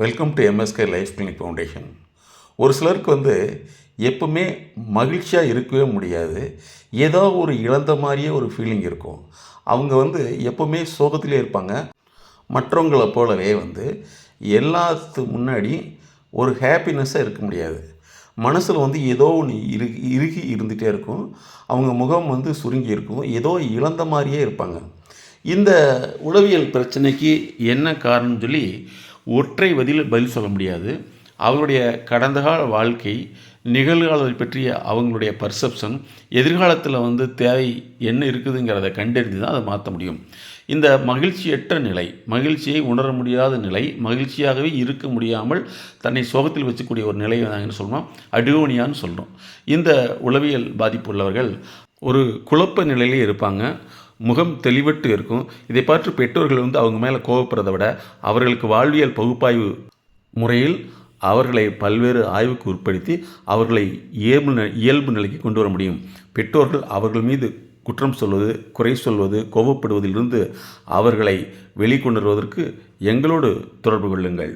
Welcome to MSK life clinic foundation ஒரு சிலருக்கு வந்து எப்பவுமே மகிழ்ச்சியாக இருக்கவே முடியாது. ஏதோ ஒரு இழந்த மாதிரியே ஒரு ஃபீலிங் இருக்கும். அவங்க வந்து எப்பவுமே சோகத்திலே இருப்பாங்க. மற்றவங்களை போலவே வந்து எல்லாத்து முன்னாடி ஒரு ஹாப்பினஸ்ஸாக இருக்க முடியாது. மனசில் வந்து ஏதோ ஒன்று இரு இறுகி இருந்துகிட்டே இருக்கும். அவங்க முகம் வந்து சுருங்கி இருக்கும். ஏதோ இழந்த மாதிரியே இருப்பாங்க. இந்த உளவியல் பிரச்சனைக்கு என்ன காரணம்னு சொல்லி ஒற்றை பதில் பதில் சொல்ல முடியாது. அவங்களுடைய கடந்த கால வாழ்க்கை நிகழ்காலத்தை பற்றிய அவங்களுடைய பர்செப்ஷன் எதிர்காலத்தில் வந்து தேவை என்ன இருக்குதுங்கிறத கண்டறிந்து தான் அதை மாற்ற முடியும். இந்த மகிழ்ச்சியற்ற நிலை மகிழ்ச்சியை உணர முடியாத நிலை மகிழ்ச்சியாகவே இருக்க முடியாமல் தன்னை சோகத்தில் வச்சக்கூடிய ஒரு நிலை நாங்கள் சொல்கிறோம் அடியோனியான்னு சொல்கிறோம் இந்த உளவியல் பாதிப்பு உள்ளவர்கள் ஒரு குழப்ப நிலையிலே இருப்பாங்க. முகம் தெளிவட்டு இருக்கும். இதை பார்த்து பெற்றோர்கள் வந்து அவங்க மேலே கோவப்படுறதை விட அவர்களுக்கு வாழ்வியல் பகுப்பாய்வு முறையில் அவர்களை பல்வேறு ஆய்வுக்கு உட்படுத்தி அவர்களை இயல்பு இயல்பு நிலைக்கு கொண்டு வர முடியும். பெற்றோர்கள் அவர்கள் மீது குற்றம் சொல்வது குறை சொல்வது கோபப்படுவதிலிருந்து அவர்களை வெளிக்கொண்டு வருவதற்கு எங்களோடு தொடர்பு கொள்ளுங்கள்.